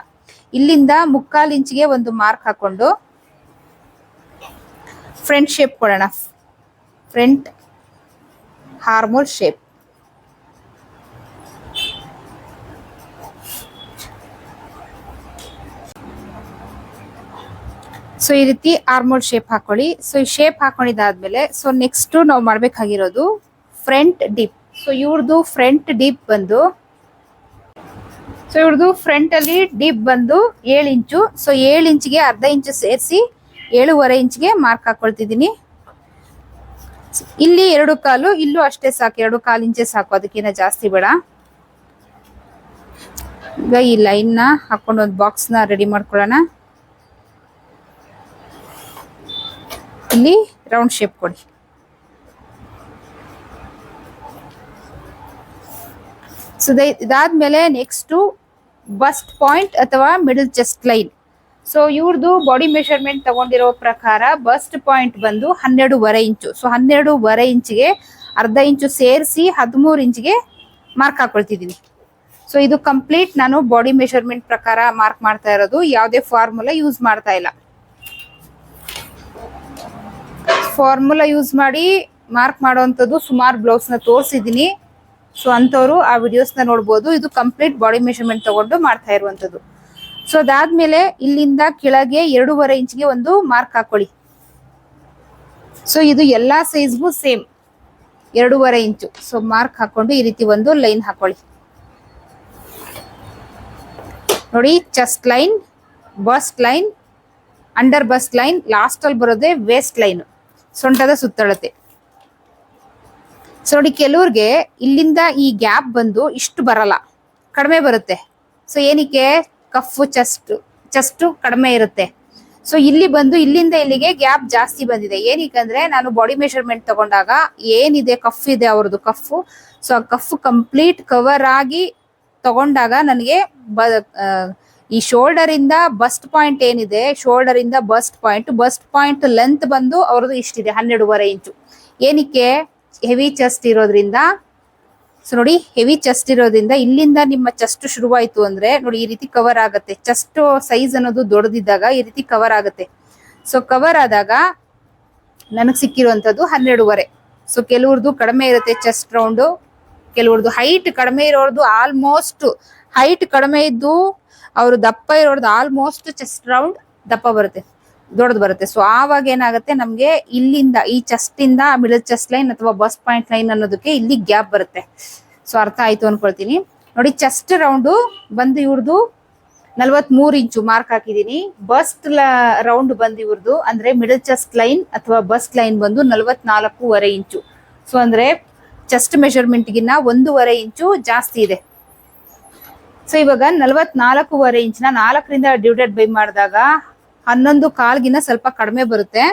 ಇಲ್ಲಿಂದ ಮುಕ್ಕಾಲು ಇಂಚಿಗೆ ಒಂದು ಮಾರ್ಕ್ ಹಾಕೊಂಡು ಫ್ರಂಟ್ ಶೇಪ್ ಕೊಡೋಣ. ಫ್ರಂಟ್ ಹಾರ್ಮೋಲ್ ಶೇಪ್ ಸೊ ಈ ರೀತಿ ಆರ್ಮೋಲ್ ಶೇಪ್ ಹಾಕೊಳ್ಳಿ. ಸೊ ಈ ಶೇಪ್ ಹಾಕೊಂಡಿದ್ದಾದ್ಮೇಲೆ ಸೊ ನೆಕ್ಸ್ಟ್ ನಾವು ಮಾಡ್ಬೇಕಾಗಿರೋದು ಫ್ರಂಟ್ ಡಿಪ್ ಸೊ ಇವ್ರದ್ದು ಫ್ರಂಟ್ ಡಿಪ್ ಬಂದು ಸೊ ಇವ್ರದ್ದು ಫ್ರಂಟ್ ಅಲ್ಲಿ ಡೀಪ್ ಬಂದು ಏಳು ಇಂಚು. ಸೊ ಏಳು ಇಂಚಿಗೆ ಅರ್ಧ ಇಂಚು ಸೇರಿಸಿ ಏಳುವರೆ ಇಂಚಿಗೆ ಮಾರ್ಕ್ ಹಾಕೊಳ್ತಿದ್ದೀನಿ. ಇಲ್ಲಿ ಎರಡು ಕಾಲು, ಇಲ್ಲೂ ಅಷ್ಟೇ ಸಾಕು. ಎರಡು ಕಾಲು ಇಂಚೆ ಸಾಕು. ಅದಕ್ಕಿಂತ ಜಾಸ್ತಿ ಬೇಡ. ಈಗ ಈ ಲೈನ್ನ ಹಾಕೊಂಡು ಒಂದು ಬಾಕ್ಸ್ನ ರೆಡಿ ಮಾಡ್ಕೊಳ್ಳೋಣ. ಇಲ್ಲಿ ರೌಂಡ್ ಶೇಪ್ ಕೊಡಿ. ಸೊ ಇದಾದ್ಮೇಲೆ ನೆಕ್ಸ್ಟ್ ಬಸ್ಟ್ ಪಾಯಿಂಟ್ ಅಥವಾ ಮಿಡಲ್ ಚೆಸ್ಟ್ ಲೈನ್ ಸೊ ಇವ್ರದ್ದು ಬಾಡಿ ಮೆಷರ್ಮೆಂಟ್ ತಗೊಂಡಿರೋ ಪ್ರಕಾರ ಬಸ್ಟ್ ಪಾಯಿಂಟ್ ಬಂದು ಹನ್ನೆರಡೂವರೆ ಇಂಚು. ಸೊ ಹನ್ನೆರಡೂವರೆ ಇಂಚಿಗೆ ಅರ್ಧ ಇಂಚು ಸೇರಿಸಿ ಹದಿಮೂರು ಇಂಚಿಗೆ ಮಾರ್ಕ್ ಹಾಕೊಳ್ತಿದ್ದೀನಿ ಸೊ ಇದು ಕಂಪ್ಲೀಟ್ ನಾನು ಬಾಡಿ ಮೆಷರ್ಮೆಂಟ್ ಪ್ರಕಾರ ಮಾರ್ಕ್ ಮಾಡ್ತಾ ಇರೋದು. ಯಾವುದೇ ಫಾರ್ಮುಲಾ ಯೂಸ್ ಮಾಡ್ತಾ ಇಲ್ಲ. ಫಾರ್ಮುಲಾ ಯೂಸ್ ಮಾಡಿ ಮಾರ್ಕ್ ಮಾಡುವಂಥದ್ದು ಸುಮಾರು ಬ್ಲೌಸ್ನ ತೋರಿಸಿದ್ದೀನಿ. ಸೊ ಅಂಥವ್ರು ಆ ವಿಡಿಯೋಸ್ನ ನೋಡ್ಬೋದು. ಇದು ಕಂಪ್ಲೀಟ್ ಬಾಡಿ ಮೆಷರ್ಮೆಂಟ್ ತಗೊಂಡು ಮಾಡ್ತಾ ಇರುವಂಥದ್ದು. ಸೊ ಅದಾದ್ಮೇಲೆ ಇಲ್ಲಿಂದ ಕೆಳಗೆ ಎರಡೂವರೆ ಇಂಚ್ಗೆ ಒಂದು ಮಾರ್ಕ್ ಹಾಕೊಳ್ಳಿ. ಸೊ ಇದು ಎಲ್ಲ ಸೈಜ್ಗೂ ಸೇಮ್ ಎರಡೂವರೆ ಇಂಚು. ಸೊ ಮಾರ್ಕ್ ಹಾಕೊಂಡು ಈ ರೀತಿ ಒಂದು ಲೈನ್ ಹಾಕೊಳ್ಳಿ. ನೋಡಿ chest line bust line under bust line ಲಾಸ್ಟಲ್ಲಿ ಬರೋದೇ ವೇಸ್ಟ್ ಲೈನ್ ಸೊಂಟದ ಸುತ್ತಳತೆ. ಸೊ ನೋಡಿ ಕೆಲವ್ರಿಗೆ ಇಲ್ಲಿಂದ ಈ ಗ್ಯಾಪ್ ಬಂದು ಇಷ್ಟು ಬರಲ್ಲ, ಕಡಿಮೆ ಬರುತ್ತೆ. ಸೊ ಏನಕ್ಕೆ ಕಫ್ ಚೆಸ್ಟ್ ಚೆಸ್ಟ್ ಕಡಿಮೆ ಇರುತ್ತೆ. ಸೊ ಇಲ್ಲಿ ಬಂದು ಇಲ್ಲಿಂದ ಇಲ್ಲಿಗೆ ಗ್ಯಾಪ್ ಜಾಸ್ತಿ ಬಂದಿದೆ. ಏನಕ್ಕಂದ್ರೆ ನಾನು ಬಾಡಿ ಮೆಷರ್ಮೆಂಟ್ ತಗೊಂಡಾಗ ಏನಿದೆ, ಕಫ್ ಇದೆ ಅವ್ರದ್ದು ಕಫ್ ಸೊ ಆ ಕಫ್ ಕಂಪ್ಲೀಟ್ ಕವರ್ ಆಗಿ ತಗೊಂಡಾಗ ನನಗೆ ಬ ಈ ಶೋಲ್ಡರ್ ಇಂದ ಬಸ್ಟ್ ಪಾಯಿಂಟ್ ಏನಿದೆ ಶೋಲ್ಡರ್ ಇಂದ bust point bust point length ಬಂದು ಅವ್ರದ್ದು ಇಷ್ಟಿದೆ, ಹನ್ನೆರಡೂವರೆ ಇಂಚು. ಏನಕ್ಕೆ? ಹೆವಿ ಚೆಸ್ಟ್ ಇರೋದ್ರಿಂದ. ಸೊ ನೋಡಿ ಹೆವಿ ಚೆಸ್ಟ್ ಇರೋದ್ರಿಂದ ಇಲ್ಲಿಂದ ನಿಮ್ಮ ಚೆಸ್ಟ್ ಶುರುವಾಯಿತು ಅಂದ್ರೆ, ನೋಡಿ, ಈ ರೀತಿ ಕವರ್ ಆಗುತ್ತೆ. ಚೆಸ್ಟ್ ಸೈಜ್ ಅನ್ನೋದು ದೊಡ್ಡದಿದ್ದಾಗ ಈ ರೀತಿ ಕವರ್ ಆಗುತ್ತೆ. ಸೊ ಕವರ್ ಆದಾಗ ನನಗೆ ಸಿಕ್ಕಿರುವಂತದ್ದು ಹನ್ನೆರಡೂವರೆ. ಸೊ ಕೆಲವ್ರದ್ದು ಕಡಿಮೆ ಇರುತ್ತೆ ಚೆಸ್ಟ್ ರೌಂಡು ಕೆಲವ್ರದ್ದು ಹೈಟ್ ಕಡಿಮೆ ಇರೋರ್ದು ಆಲ್ಮೋಸ್ಟ್ ಹೈಟ್ ಕಡಿಮೆ ಇದ್ದು ಅವರು ದಪ್ಪ ಇರೋರ್ದು ಆಲ್ಮೋಸ್ಟ್ ಚೆಸ್ಟ್ ರೌಂಡ್ ದಪ್ಪ ಬರುತ್ತೆ, ದೊಡ್ಡದು ಬರುತ್ತೆ. ಸೊ ಆವಾಗ ಏನಾಗುತ್ತೆ ನಮ್ಗೆ ಇಲ್ಲಿಂದ, ಈ ಚೆಸ್ಟ್ ಇಂದ ಮಿಡಲ್ ಚೆಸ್ಟ್ ಲೈನ್ ಅಥವಾ ಬಸ್ ಪಾಯಿಂಟ್ ಲೈನ್ ಅನ್ನೋದಕ್ಕೆ ಇಲ್ಲಿ ಗ್ಯಾಪ್ ಬರುತ್ತೆ. ಸೊ ಅರ್ಥ ಆಯ್ತು ಅನ್ಕೊಳ್ತೀನಿ. ನೋಡಿ ಚೆಸ್ಟ್ ರೌಂಡು ಬಂದು ಇವ್ರದ್ದು ನಲ್ವತ್ಮೂರು ಇಂಚು ಮಾರ್ಕ್ ಹಾಕಿದೀನಿ. ಬಸ್ಟ್ ರೌಂಡ್ ಬಂದು ಇವ್ರದ್ದು ಅಂದ್ರೆ ಮಿಡಲ್ ಚೆಸ್ಟ್ ಲೈನ್ ಅಥವಾ ಬಸ್ಟ್ ಲೈನ್ ಬಂದು ನಲ್ವತ್ನಾಲ್ಕೂವರೆ ಇಂಚು. ಸೊ ಅಂದ್ರೆ ಚೆಸ್ಟ್ ಮೆಷರ್ಮೆಂಟ್ಗಿನ್ನ ಒಂದೂವರೆ ಇಂಚು ಜಾಸ್ತಿ ಇದೆ. ಸೊ ಇವಾಗ ನಲವತ್ನಾಲ್ಕೂವರೆ ಇಂಚಿನ ನಾಲ್ಕರಿಂದ ಡಿವೈಡೆಡ್ ಬೈ ಮಾಡಿದಾಗ ಹನ್ನೊಂದು ಕಾಲ್ಗಿನ್ನ ಸ್ವಲ್ಪ ಕಡಿಮೆ ಬರುತ್ತೆ.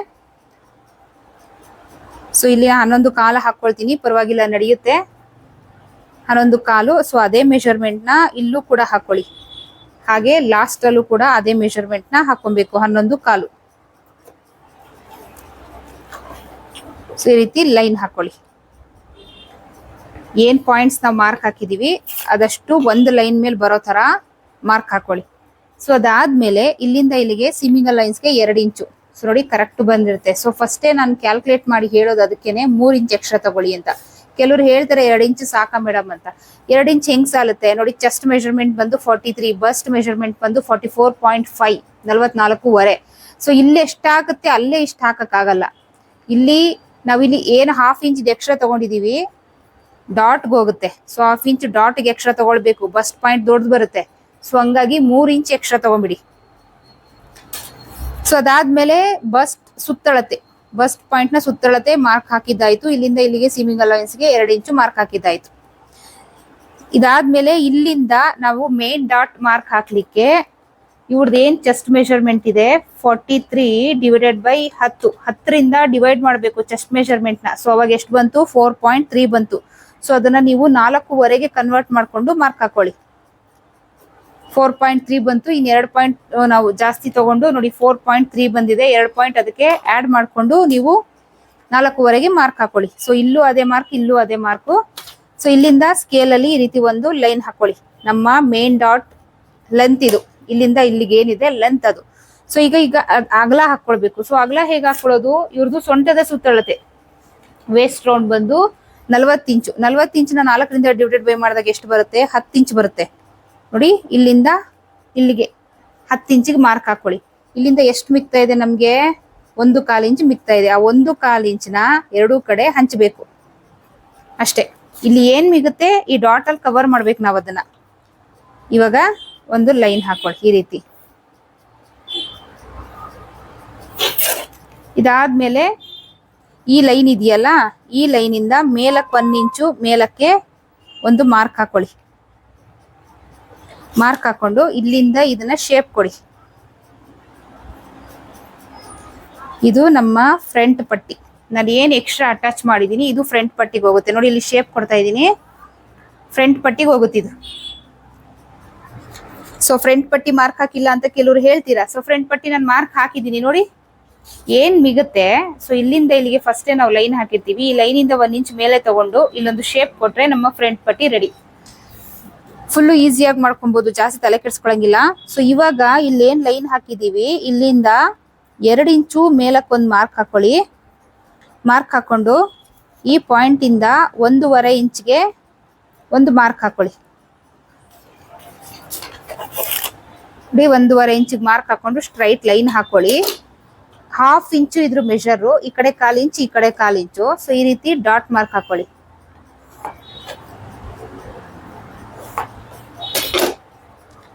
ಸೊ ಇಲ್ಲಿ ಹನ್ನೊಂದು ಕಾಲು ಹಾಕೊಳ್ತೀನಿ, ಪರವಾಗಿಲ್ಲ, ನಡೆಯುತ್ತೆ. ಹನ್ನೊಂದು ಕಾಲು ಸೊ ಅದೇ ಮೆಷರ್ಮೆಂಟ್ನ ಇಲ್ಲೂ ಕೂಡ ಹಾಕೊಳ್ಳಿ. ಹಾಗೆ ಲಾಸ್ಟಲ್ಲೂ ಕೂಡ ಅದೇ ಮೆಷರ್ಮೆಂಟ್ನ ಹಾಕೊಬೇಕು, ಹನ್ನೊಂದು ಕಾಲು. ಸೊ ಈ ರೀತಿ ಲೈನ್ ಹಾಕೊಳ್ಳಿ. ಏನ್ ಪಾಯಿಂಟ್ಸ್ ನಾವು ಮಾರ್ಕ್ ಹಾಕಿದೀವಿ, ಅದಷ್ಟು ಒಂದು ಲೈನ್ ಮೇಲೆ ಬರೋ ತರ ಮಾರ್ಕ್ ಹಾಕೊಳ್ಳಿ. ಸೊ ಅದಾದ್ಮೇಲೆ ಇಲ್ಲಿಂದ ಇಲ್ಲಿಗೆ ಸಿಮಿಂಗಲ್ ಲೈನ್ಸ್ಗೆ ಎರಡು ಇಂಚು ಸೊ ನೋಡಿ ಕರೆಕ್ಟ್ ಬಂದಿರುತ್ತೆ. ಸೊ ಫಸ್ಟೇ ನಾನು ಕ್ಯಾಲ್ಕುಲೇಟ್ ಮಾಡಿ ಹೇಳೋದು ಅದಕ್ಕೇನೆ ಮೂರು ಇಂಚ್ ಎಕ್ಸ್ಟ್ರಾ ತಗೊಳ್ಳಿ ಅಂತ. ಕೆಲವ್ರು ಹೇಳ್ತಾರೆ ಎರಡು ಇಂಚ್ ಸಾಕಾ ಮೇಡಮ್ ಅಂತ. ಎರಡು ಇಂಚ್ ಹೆಂಗ್ ಸಾಲುತ್ತೆ? ನೋಡಿ ಚೆಸ್ಟ್ ಮೆಷರ್ಮೆಂಟ್ ಬಂದು ಫಾರ್ಟಿ ತ್ರೀ ಬಸ್ಟ್ ಮೆಷರ್ಮೆಂಟ್ ಬಂದು ಫಾರ್ಟಿ ಫೋರ್ ಪಾಯಿಂಟ್ ಫೈವ್ ನಲ್ವತ್ನಾಲ್ಕೂವರೆ. ಸೊ ಇಲ್ಲಿ ಎಷ್ಟಾಗುತ್ತೆ? ಅಲ್ಲೇ ಇಷ್ಟ ಹಾಕಕ್ಕಾಗಲ್ಲ. ಇಲ್ಲಿ ನಾವಿಲ್ಲಿ ಏನು ಹಾಫ್ ಇಂಚ್ ಎಕ್ಸ್ಟ್ರಾ ತಗೊಂಡಿದೀವಿ ಡಾಟ್ಗೆ ಹೋಗುತ್ತೆ. ಸೊ ಹಾಫ್ ಇಂಚ್ ಡಾಟ್ಗೆ ಎಕ್ಸ್ಟ್ರಾ ತಗೊಳ್ಬೇಕು. ಬಸ್ಟ್ ಪಾಯಿಂಟ್ ದೊಡ್ಡದು ಬರುತ್ತೆ. ಸೊ ಹಂಗಾಗಿ ಮೂರು ಇಂಚ್ ಎಕ್ಸ್ಟ್ರಾ ತಗೊಂಬಿಡಿ ಸೊ ಅದಾದ್ಮೇಲೆ ಬಸ್ಟ್ ಸುತ್ತಳತೆ. ಬಸ್ಟ್ ಪಾಯಿಂಟ್ನ ಸುತ್ತಳತೆ ಮಾರ್ಕ್ ಹಾಕಿದ್ದಾಯ್ತು. ಇಲ್ಲಿಂದ ಇಲ್ಲಿಗೆ ಸೀಮಿಂಗ್ ಅಲವೆನ್ಸ್ಗೆ ಎರಡು ಇಂಚು ಮಾರ್ಕ್ ಹಾಕಿದ್ದಾಯ್ತು. ಇದಾದ್ಮೇಲೆ ಇಲ್ಲಿಂದ ನಾವು ಮೇನ್ ಡಾಟ್ ಮಾರ್ಕ್ ಹಾಕ್ಲಿಕ್ಕೆ ಇವ್ರದ್ದು ಏನು ಚೆಸ್ಟ್ ಮೆಷರ್ಮೆಂಟ್ ಇದೆ? ಫಾರ್ಟಿ ತ್ರೀ ಡಿವೈಡೆಡ್ ಬೈ ಹತ್ತು. ಹತ್ತರಿಂದ ಡಿವೈಡ್ ಮಾಡಬೇಕು ಚೆಸ್ಟ್ ಮೆಷರ್ಮೆಂಟ್ನ ಸೊ ಅವಾಗ ಎಷ್ಟು ಬಂತು? ಫೋರ್ ಪಾಯಿಂಟ್ ತ್ರೀ ಬಂತು. ಸೊ ಅದನ್ನ ನೀವು ನಾಲ್ಕೂವರೆಗೆ ಕನ್ವರ್ಟ್ ಮಾಡ್ಕೊಂಡು ಮಾರ್ಕ್ ಹಾಕೊಳ್ಳಿ. ಫೋರ್ ಪಾಯಿಂಟ್ ತ್ರೀ ಬಂತು ಇನ್ನು ಎರಡು ಪಾಯಿಂಟ್ ನಾವು ಜಾಸ್ತಿ ತಗೊಂಡು ನೋಡಿ ಫೋರ್ ಪಾಯಿಂಟ್ ತ್ರೀ ಬಂದಿದೆ, ಎರಡು ಪಾಯಿಂಟ್ ಅದಕ್ಕೆ ಆಡ್ ಮಾಡ್ಕೊಂಡು ನೀವು ನಾಲ್ಕೂವರೆಗೆ ಮಾರ್ಕ್ ಹಾಕೊಳ್ಳಿ. ಸೊ ಇಲ್ಲೂ ಅದೇ ಮಾರ್ಕ್ ಇಲ್ಲೂ ಅದೇ ಮಾರ್ಕು ಸೊ ಇಲ್ಲಿಂದ ಸ್ಕೇಲ್ ಅಲ್ಲಿ ಈ ರೀತಿ ಒಂದು ಲೈನ್ ಹಾಕೊಳ್ಳಿ. ನಮ್ಮ ಮೇನ್ ಡಾಟ್ ಲೆಂತ್ ಇದು. ಇಲ್ಲಿಂದ ಇಲ್ಲಿಗೆ ಏನಿದೆ? ಲೆಂತ್ ಅದು. ಸೊ ಈಗ ಈಗ ಅಗಲ ಹಾಕೊಳ್ಬೇಕು. ಸೊ ಅಗಲ ಹೇಗೆ ಹಾಕೊಳ್ಳೋದು? ಇವ್ರದ್ದು ಸೊಂಟದ ಸುತ್ತಳತೆ. ವೇಸ್ಟ್ ರೌಂಡ್ ಬಂದು ನಲ್ವತ್ತು ಇಂಚು, ನಲ್ವತ್ತು ಇಂಚಿನ ನಾಲ್ಕರಿಂದ ಡಿವೈಡೆಡ್ ಬೈ ಮಾಡಿದಾಗ ಎಷ್ಟು ಬರುತ್ತೆ? ಹತ್ತು ಇಂಚ್ ಬರುತ್ತೆ. ನೋಡಿ, ಇಲ್ಲಿಂದ ಇಲ್ಲಿಗೆ ಹತ್ತು ಇಂಚಿಗೆ ಮಾರ್ಕ್ ಹಾಕೊಳ್ಳಿ. ಇಲ್ಲಿಂದ ಎಷ್ಟು ಮಿಕ್ತಾ ಇದೆ ನಮಗೆ? ಒಂದು ಕಾಲು ಇಂಚ್ ಮಿಕ್ತಾ ಇದೆ. ಆ ಒಂದು ಕಾಲು ಇಂಚಿನ ಎರಡೂ ಕಡೆ ಹಂಚಬೇಕು. ಅಷ್ಟೇ. ಇಲ್ಲಿ ಏನು ಮಿಗುತ್ತೆ? ಈ ಡಾಟಲ್ಲಿ ಕವರ್ ಮಾಡ್ಬೇಕು ನಾವು ಅದನ್ನ. ಇವಾಗ ಒಂದು ಲೈನ್ ಹಾಕೊಳ್ಳಿ ಈ ರೀತಿ. ಇದಾದ್ಮೇಲೆ ಈ ಲೈನ್ ಇದೆಯಲ್ಲ, ಈ ಲೈನಿಂದ ಮೇಲಕ್ಕೆ ಒಂದ್ ಇಂಚು, ಮೇಲಕ್ಕೆ ಒಂದು ಮಾರ್ಕ್ ಹಾಕೊಳ್ಳಿ. ಮಾರ್ಕ್ ಹಾಕೊಂಡು ಇಲ್ಲಿಂದ ಇದನ್ನ ಶೇಪ್ ಕೊಡಿ. ಇದು ನಮ್ಮ ಫ್ರಂಟ್ ಪಟ್ಟಿ. ನಾನು ಏನ್ ಎಕ್ಸ್ಟ್ರಾ ಅಟ್ಯಾಚ್ ಮಾಡಿದೀನಿ, ಇದು ಫ್ರಂಟ್ ಪಟ್ಟಿಗೆ ಹೋಗುತ್ತೆ. ನೋಡಿ, ಇಲ್ಲಿ ಶೇಪ್ ಕೊಡ್ತಾ ಇದ್ದೀನಿ ಫ್ರಂಟ್ ಪಟ್ಟಿಗೆ ಇದು. ಸೊ ಫ್ರಂಟ್ ಪಟ್ಟಿ ಮಾರ್ಕ್ ಹಾಕಿಲ್ಲ ಅಂತ ಕೆಲವರು ಹೇಳ್ತೀರಾ? ಸೊ ಫ್ರಂಟ್ ಪಟ್ಟಿ ನಾನು ಮಾರ್ಕ್ ಹಾಕಿದ್ದೀನಿ ನೋಡಿ. ಏನ್ ಮಿಗುತ್ತೆ? ಸೊ ಇಲ್ಲಿಂದ ಇಲ್ಲಿಗೆ ಫಸ್ಟ್ ನಾವು ಲೈನ್ ಹಾಕಿರ್ತೀವಿ. ಈ ಲೈನಿಂದ ಒಂದ್ ಇಂಚ್ ಮೇಲೆ ತಗೊಂಡು ಇಲ್ಲೊಂದು ಶೇಪ್ ಕೊಟ್ರೆ ನಮ್ಮ ಫ್ರಂಟ್ ಪಟ್ಟಿ ರೆಡಿ ಫುಲ್ಲು ಈಸಿಯಾಗಿ ಮಾಡ್ಕೊಬಹುದು ಜಾಸ್ತಿ ತಲೆ ಕೆಡ್ಸ್ಕೊಳಂಗಿಲ್ಲ. ಸೊ ಇವಾಗ ಇಲ್ಲಿ ಏನ್ ಲೈನ್ ಹಾಕಿದೀವಿ? ಇಲ್ಲಿಂದ ಎರಡು ಇಂಚು ಮೇಲಕ್ಕೆ ಒಂದು ಮಾರ್ಕ್ ಹಾಕೊಳ್ಳಿ. ಮಾರ್ಕ್ ಹಾಕೊಂಡು ಈ ಪಾಯಿಂಟ್ ಇಂದ ಒಂದೂವರೆ ಇಂಚ್ಗೆ ಒಂದು ಮಾರ್ಕ್ ಹಾಕೊಳ್ಳಿ. ಒಂದೂವರೆ ಇಂಚಿಗೆ ಮಾರ್ಕ್ ಹಾಕೊಂಡು ಸ್ಟ್ರೈಟ್ ಲೈನ್ ಹಾಕೊಳ್ಳಿ. ಹಾಫ್ ಇಂಚು ಇದ್ರ ಮೆಷರು ಈ ಕಡೆ ಕಾಲು ಇಂಚು ಈ ಕಡೆ ಕಾಲು ಇಂಚು ಸೊ ಈ ರೀತಿ ಡಾಟ್ ಮಾರ್ಕ್ ಹಾಕೊಳ್ಳಿ.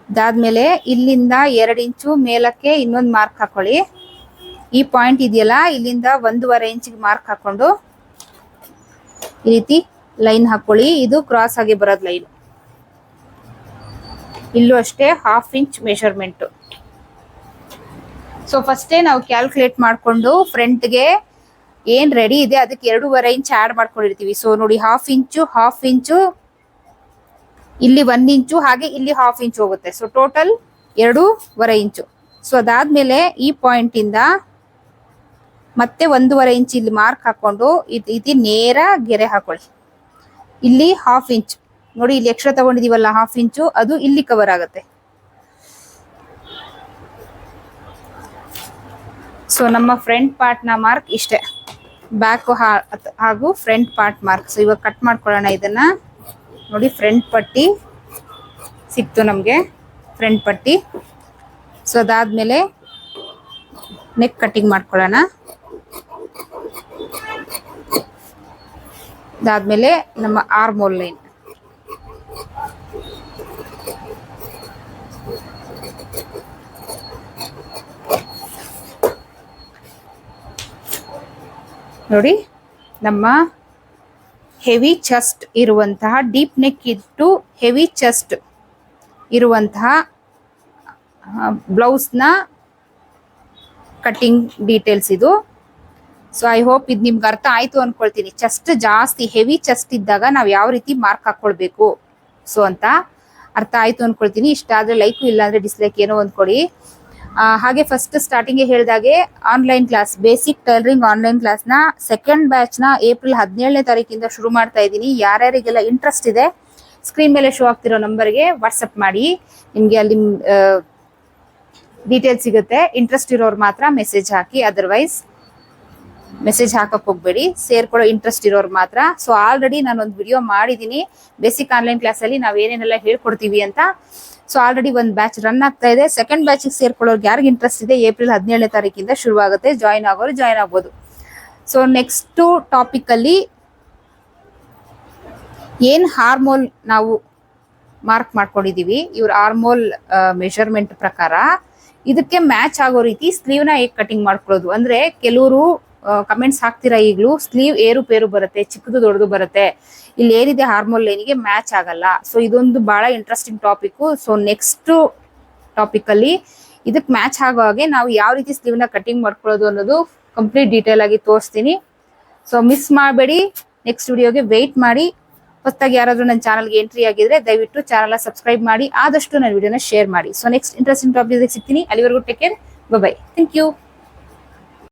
ಅದಾದ್ಮೇಲೆ ಇಲ್ಲಿಂದ ಎರಡು ಇಂಚು ಮೇಲಕ್ಕೆ ಇನ್ನೊಂದು ಮಾರ್ಕ್ ಹಾಕೊಳ್ಳಿ. ಈ ಪಾಯಿಂಟ್ ಇದೆಯಲ್ಲ, ಇಲ್ಲಿಂದ ಒಂದೂವರೆ ಇಂಚಿಗೆ ಮಾರ್ಕ್ ಹಾಕೊಂಡು ಈ ರೀತಿ ಲೈನ್ ಹಾಕೊಳ್ಳಿ. ಇದು ಕ್ರಾಸ್ ಆಗಿ ಬರೋದು ಲೈನ್ ಇಲ್ಲೂ ಅಷ್ಟೇ ಹಾಫ್ ಇಂಚ್ ಮೆಷರ್ಮೆಂಟ್ ಸೊ ಫಸ್ಟೇ ನಾವು ಕ್ಯಾಲ್ಕುಲೇಟ್ ಮಾಡಿಕೊಂಡು ಫ್ರಂಟ್ಗೆ ಏನ್ ರೆಡಿ ಇದೆ, ಅದಕ್ಕೆ ಎರಡೂವರೆ ಇಂಚ್ ಆಡ್ ಮಾಡ್ಕೊಂಡಿರ್ತೀವಿ. ಸೊ ನೋಡಿ ಹಾಫ್ ಇಂಚು ಹಾಫ್ ಇಂಚು ಇಲ್ಲಿ ಒಂದ್ ಇಂಚು ಹಾಗೆ ಇಲ್ಲಿ ಹಾಫ್ ಇಂಚು ಹೋಗುತ್ತೆ. ಸೊ ಟೋಟಲ್ ಎರಡೂವರೆ ಇಂಚು ಸೊ ಅದಾದ್ಮೇಲೆ ಈ ಪಾಯಿಂಟ್ ಇಂದ ಮತ್ತೆ ಒಂದೂವರೆ ಇಂಚ್ ಇಲ್ಲಿ ಮಾರ್ಕ್ ಹಾಕೊಂಡು, ಇದು ಇದು ನೇರ ಗೆರೆ ಹಾಕೊಳ್ಳಿ. ಇಲ್ಲಿ ಹಾಫ್ ಇಂಚ್ ನೋಡಿ, ಇಲ್ಲಿ ಎಕ್ಸ್ಟ್ರಾ ತಗೊಂಡಿದೀವಲ್ಲ ಹಾಫ್ ಇಂಚು ಅದು ಇಲ್ಲಿ ಕವರ್ ಆಗುತ್ತೆ. ಸೊ ನಮ್ಮ ಫ್ರಂಟ್ ಪಾರ್ಟ್ನ ಮಾರ್ಕ್ ಇಷ್ಟೇ. ಬ್ಯಾಕ್ ಹಾಗೂ ಫ್ರಂಟ್ ಪಾರ್ಟ್ ಮಾರ್ಕ್ ಸೊ ಇವಾಗ ಕಟ್ ಮಾಡ್ಕೊಳ್ಳೋಣ ಇದನ್ನ. ನೋಡಿ ಫ್ರಂಟ್ ಪಟ್ಟಿ ಸಿಕ್ತು ನಮಗೆ. ಫ್ರಂಟ್ ಪಟ್ಟಿ. ಸೊ ಅದಾದ್ಮೇಲೆ ನೆಕ್ ಕಟ್ಟಿಂಗ್ ಮಾಡ್ಕೊಳ್ಳೋಣ. ಅದಾದ್ಮೇಲೆ ನಮ್ಮ ಆರ್ಮೋಲ್ ಲೈನ್ ನೋಡಿ ನಮ್ಮ ಹೆವಿ ಚೆಸ್ಟ್ ಇರುವಂತಹ ಡೀಪ್ ನೆಕ್ ಇಟ್ಟು ಹೆವಿ ಚೆಸ್ಟ್ ಇರುವಂತಹ ಬ್ಲೌಸ್ನ ಕಟ್ಟಿಂಗ್ ಡೀಟೇಲ್ಸ್ ಇದು. ಸೊ ಐ ಹೋಪ್ ಇದು ನಿಮ್ಗೆ ಅರ್ಥ ಆಯ್ತು ಅಂದ್ಕೊಳ್ತೀನಿ ಚೆಸ್ಟ್ ಜಾಸ್ತಿ ಹೆವಿ ಚೆಸ್ಟ್ ಇದ್ದಾಗ ನಾವು ಯಾವ ರೀತಿ ಮಾರ್ಕ್ ಹಾಕ್ಕೊಳ್ಬೇಕು ಸೊ ಅಂತ ಅರ್ಥ ಆಯ್ತು ಅಂದ್ಕೊಳ್ತೀನಿ ಇಷ್ಟ ಆದ್ರೆ ಲೈಕು ಇಲ್ಲ ಅಂದ್ರೆ ಡಿಸ್ಲೈಕ್ ಏನೋ ಒಂದ್ ಕೊಡಿ. ಆ, ಹಾಗೆ ಫಸ್ಟ್ ಸ್ಟಾರ್ಟಿಂಗ್ ಹೇಳಿದಾಗೆ online class basic tailoring online ಕ್ಲಾಸ್ನ ಸೆಕೆಂಡ್ ಬ್ಯಾಚ್ನ ಏಪ್ರಿಲ್ ಹದಿನೇಳನೇ ತಾರೀಕಿಂದ ಶುರು ಮಾಡ್ತಾ ಇದ್ದೀನಿ. ಯಾರ್ಯಾರಿಗೆಲ್ಲ ಇಂಟ್ರೆಸ್ಟ್ ಇದೆ ಸ್ಕ್ರೀನ್ ಮೇಲೆ ಶೋ ಆಗ್ತಿರೋ ನಂಬರ್ಗೆ ವಾಟ್ಸಪ್ ಮಾಡಿ. ನಿಮಗೆ ಅಲ್ಲಿ ಡೀಟೇಲ್ಸ್ ಸಿಗುತ್ತೆ. ಇಂಟ್ರೆಸ್ಟ್ ಇರೋರು ಮಾತ್ರ ಮೆಸೇಜ್ ಹಾಕಿ ಅದರ್ವೈಸ್ ಮೆಸೇಜ್ ಹಾಕಕ್ ಹೋಗ್ಬೇಡಿ. ಸೇರ್ಕೊಳ್ಳೋ ಇಂಟ್ರೆಸ್ಟ್ ಇರೋರು ಮಾತ್ರ. ಸೊ ಆಲ್ರೆಡಿ ನಾನು ಒಂದು ವಿಡಿಯೋ ಮಾಡಿದ್ದೀನಿ. ಬೇಸಿಕ್ ಆನ್ಲೈನ್ ಕ್ಲಾಸ್ ಅಲ್ಲಿ ನಾವ್ ಏನೇನೆಲ್ಲ ಹೇಳ್ಕೊಡ್ತೀವಿ ಅಂತ ಸೊ ಆಲ್ರೆಡಿ ಒಂದು ಬ್ಯಾಚ್ ರನ್ ಆಗ್ತಾ ಇದೆ. ಸೆಕೆಂಡ್ ಬ್ಯಾಚ್ ಸೇರ್ಕೊಳ್ಳೋರ್ಗೆ ಯಾರಿಗೆ ಇಂಟ್ರೆಸ್ಟ್ ಇದೆ? ಏಪ್ರಿಲ್ ಹದಿನೇಳನೇ ತಾರೀಕಿಂದ ಶುರುವಾಗುತ್ತೆ ಜಾಯಿನ್ ಆಗೋರು ಜಾಯಿನ್ ಆಗ್ಬೋದು. ಸೊ ನೆಕ್ಸ್ಟ್ ಟಾಪಿಕ್ ಅಲ್ಲಿ ಏನ್ ಹಾರ್ಮೋಲ್ ನಾವು ಮಾರ್ಕ್ ಮಾಡ್ಕೊಂಡಿದೀವಿ? ಇವ್ರ ಹಾರ್ಮೋಲ್ ಮೆಷರ್ಮೆಂಟ್ ಪ್ರಕಾರ. ಇದಕ್ಕೆ ಮ್ಯಾಚ್ ಆಗೋ ರೀತಿ ಸ್ಲೀವ್ನ ಹೇಗೆ ಕಟಿಂಗ್ ಮಾಡ್ಕೊಳ್ಳೋದು? ಅಂದ್ರೆ ಕೆಲವರು ಕಮೆಂಟ್ಸ್ ಹಾಕ್ತೀರಾ ಈಗಲೂ? ಸ್ಲೀವ್ ಏರು ಪೇರು ಬರುತ್ತೆ, ಚಿಕ್ಕದು ದೊಡ್ಡದು ಬರುತ್ತೆ. ಇಲ್ಲಿ ಏನಿದೆ ಹಾರ್ಮೋನ್ ಲೈನಿಗೆ ಮ್ಯಾಚ್ ಆಗಲ್ಲ. ಸೊ ಇದೊಂದು ಬಹಳ interesting topic so next topic ಅಲ್ಲಿ ಇದಕ್ಕೆ ಮ್ಯಾಚ್ ಆಗೋ ಹಾಗೆ ನಾವು ಯಾವ ರೀತಿ ಸ್ಲೀವ್ನ ಕಟಿಂಗ್ ಮಾಡ್ಕೊಳ್ಳೋದು ಅನ್ನೋದು ಕಂಪ್ಲೀಟ್ ಡೀಟೇಲ್ ಆಗಿ ತೋರಿಸ್ತೀನಿ. ಸೊ ಮಿಸ್ ಮಾಡಬೇಡಿ. ನೆಕ್ಸ್ಟ್ ವಿಡಿಯೋಗೆ ವೆಯ್ಟ್ ಮಾಡಿ. ಹೊಸ್ತಾಗಿ ಯಾರಾದರೂ ನನ್ನ ಚಾನಲ್ಗೆ ಎಂಟ್ರಿ ಆಗಿದ್ರೆ ದಯವಿಟ್ಟು ಚಾನಲ್ ಸಬ್ಸ್ಕ್ರೈಬ್ ಮಾಡಿ. ಆದಷ್ಟು ನನ್ನ ವಿಡಿಯೋನ ಶೇರ್ ಮಾಡಿ. ಸೊ ನೆಕ್ಸ್ಟ್ ಇಂಟ್ರೆಸ್ಟಿಂಗ್ ಟಾಪಿಕ್ ಸಿಗ್ತೀನಿ. ಅಲ್ಲಿವರೆಗೂ take care bye thank you